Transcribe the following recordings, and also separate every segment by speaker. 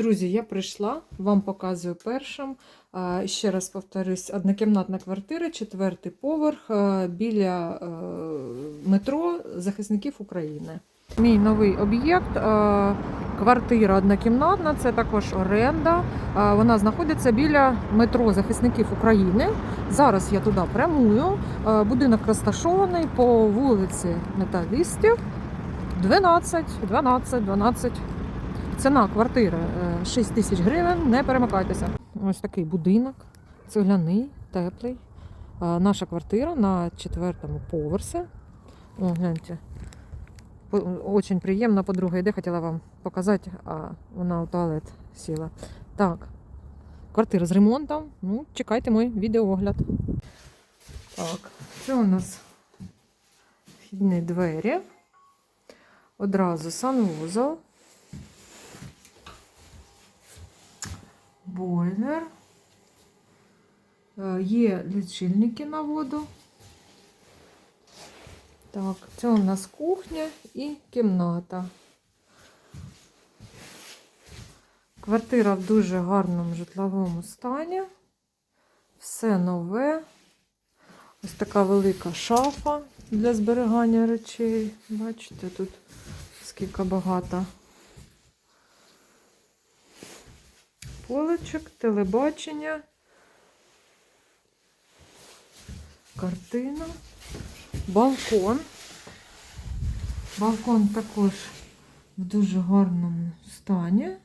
Speaker 1: Друзі, я прийшла, вам показую першим. Ще раз повторюсь, однокімнатна квартира, четвертий поверх біля е, метро захисників України. Мій новий об'єкт, квартира однокімнатна, це також оренда. Вона знаходиться біля метро захисників України. Зараз я туди прямую. Будинок розташований по вулиці Металістів. 12, 12, 12. Ціна квартири е, 6 тисяч гривень, не перемикайтеся. Ось такий будинок, цегляний, теплий. Наша квартира на четвертому поверсі. О, гляньте. Очень приємно, подруга йде, хотіла вам показати, а вона у туалет сіла. Так, квартира з ремонтом. Ну, чекайте мій відеоогляд. Так, це у нас вхідні двері. Одразу санвузол. Бойлер. Е, Є лічильники на воду. Так, це у нас кухня і кімната. Квартира в дуже гарному житловому стані. Все нове. Ось така велика шафа для зберігання речей. Бачите, тут скільки багато поличок, телебачення, картина, балкон. Балкон також в дуже гарному стані.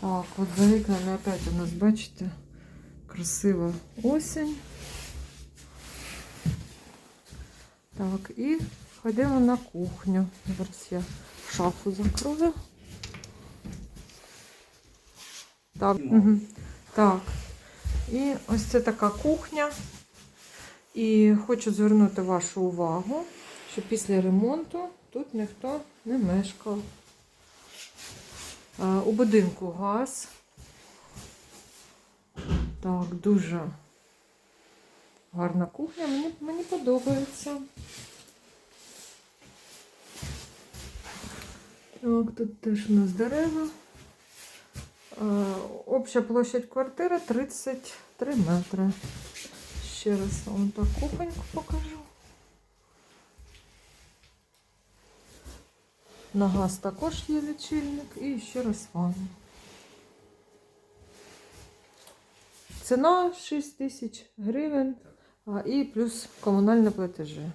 Speaker 1: Так, от за вікнами опять у нас, бачите, красива осінь. Так, і ходимо на кухню. Зараз я шафу закрою. Так, угу. так. І ось це така кухня. І хочу звернути вашу увагу, що після ремонту тут ніхто не мешкав. А, У будинку газ. Так, дуже гарна кухня, мені, мені подобається. Так, тут теж у нас дерева. Е, Обща площадь квартири 33 метри. Ще раз вам так кухоньку покажу. На газ також є лічильник і ще раз ванна. Ціна 6 тисяч гривень і плюс комунальні платежі.